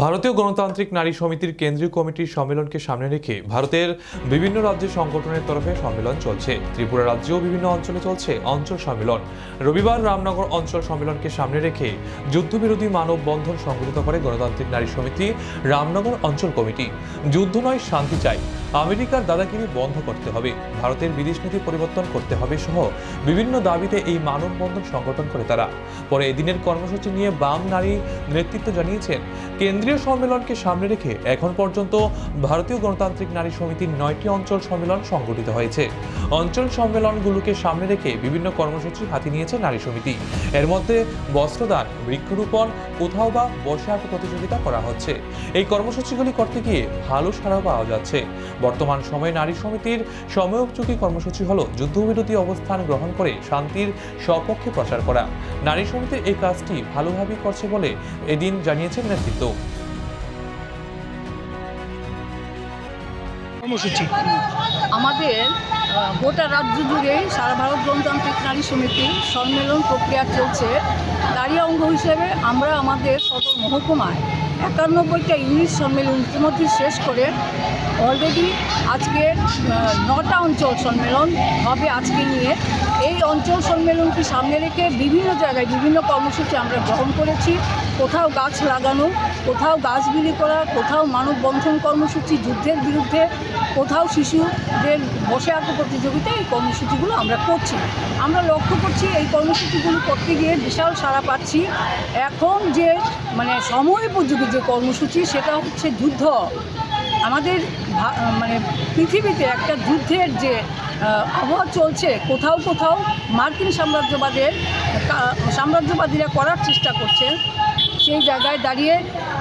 ভারতীয় গণতান্ত্রিক নারী সমিতির কেন্দ্রীয় কমিটির সম্মেলনকে সামনে রেখে ভারতের বিভিন্ন রাজ্যের সংগঠনের তরফে সম্মেলন চলছে। ত্রিপুরা রাজ্যেও বিভিন্ন অঞ্চলে চলছে অঞ্চল সম্মেলন। রবিবার রামনগর অঞ্চল সম্মেলনকে সামনে রেখে যুদ্ধবিরোধী মানববন্ধন সংগঠিত করে গণতান্ত্রিক নারী সমিতি রামনগর অঞ্চল কমিটি। যুদ্ধ নয়, শান্তি চাই। আমেরিকার দাদাগিরি বন্ধ করতে হবে, ভারতের বিদেশ নীতি পরিবর্তন করতে হবে সহ বিভিন্ন দাবিতে এই মানববন্ধন সংগঠন করে তারা। পরে এদিনের কর্মসূচি নিয়ে বাম নারী নেতৃত্ব জানিয়েছেন, কেন্দ্রীয় সম্মেলনকে সামনে রেখে এখন পর্যন্ত ভারতীয় গণতান্ত্রিক নারী সমিতির নয়টি অঞ্চল সম্মেলন সংগঠিত হয়েছে। অঞ্চল সম্মেলনগুলোকে সামনে রেখে বিভিন্ন কর্মসূচি হাতে নিয়েছে নারী সমিতি। এর মধ্যে বস্ত্রদান, বৃক্ষরোপণ, কোথাও বা বসে আঁকো প্রতিযোগিতা করা হচ্ছে। এই কর্মসূচিগুলি করতে গিয়ে ভালো সাড়া পাওয়া যাচ্ছে। বর্তমান সময়ে নারী সমিতির সময়োপযোগী কর্মসূচি হলো যুদ্ধবিরোধী অবস্থান গ্রহণ করে শান্তির সপক্ষে প্রচার করা। নারী সমিতির এই কাজটি ভালোভাবেই করছে বলে এদিন জানিয়েছেন নেতৃত্ব। কর্মসূচি। আমাদের গোটা রাজ্য জুড়ে সারা ভারত গণতান্ত্রিক নারী সমিতি সম্মেলন প্রক্রিয়া চলছে। তারই অঙ্গ হিসেবে আমরা আমাদের সদর মহকুমায় একানব্বইটা ইউনিট সম্মেলন ইতিমধ্যে শেষ করে অলরেডি আজকে নটা অঞ্চল সম্মেলন হবে আজকে নিয়ে। এই অঞ্চল সম্মেলনকে সামনে রেখে বিভিন্ন জায়গায় বিভিন্ন কর্মসূচি আমরা গ্রহণ করেছি। কোথাও গাছ লাগানো, কোথাও গাছ বিলি করা, কোথাও মানববন্ধন কর্মসূচি যুদ্ধের বিরুদ্ধে, কোথাও শিশুদের বসে আঁকো প্রতিযোগিতা এই কর্মসূচিগুলো আমরা করছি। আমরা লক্ষ্য করছি এই কর্মসূচিগুলো করতে গিয়ে বিশাল সাড়া পাচ্ছি। এখন যে মানে সময় উপযোগী যে কর্মসূচি, সেটা হচ্ছে যুদ্ধ। আমাদের মানে পৃথিবীতে একটা যুদ্ধের যে আবহাওয়া চলছে, কোথাও কোথাও মার্কিন সাম্রাজ্যবাদের সাম্রাজ্যবাদীরা করার চেষ্টা করছে। সেই জায়গায় দাঁড়িয়ে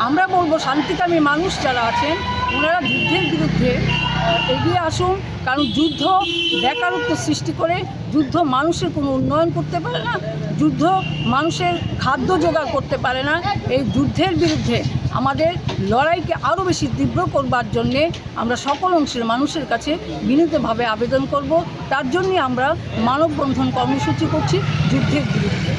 আমরা বলব শান্তিকামী মানুষ যারা আছেন, ওনারা যুদ্ধের বিরুদ্ধে এগিয়ে আসুন। কারণ যুদ্ধ বেকারত্ব সৃষ্টি করে, যুদ্ধ মানুষের কোনো উন্নয়ন করতে পারে না, যুদ্ধ মানুষের খাদ্য জোগাড় করতে পারে না। এই যুদ্ধের বিরুদ্ধে আমাদের লড়াইকে আরও বেশি তীব্র করবার জন্যে আমরা সকল অংশের মানুষের কাছে বিনীতভাবে আবেদন করব। তার জন্যই আমরা মানববন্ধন কর্মসূচি করছি যুদ্ধের বিরুদ্ধে।